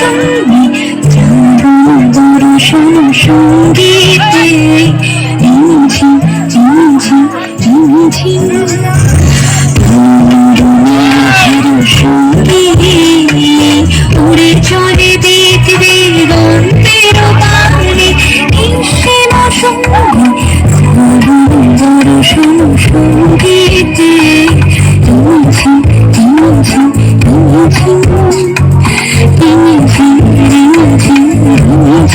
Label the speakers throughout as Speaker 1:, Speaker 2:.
Speaker 1: সঙ্গে চারু দর্শন সঙ্গীতে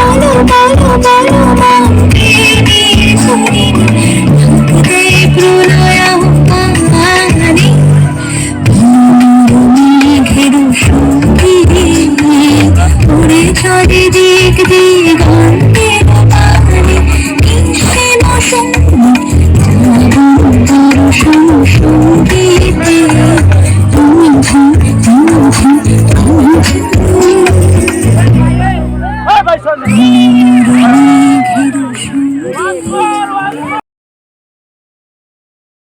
Speaker 1: কালো কালো কালো কালো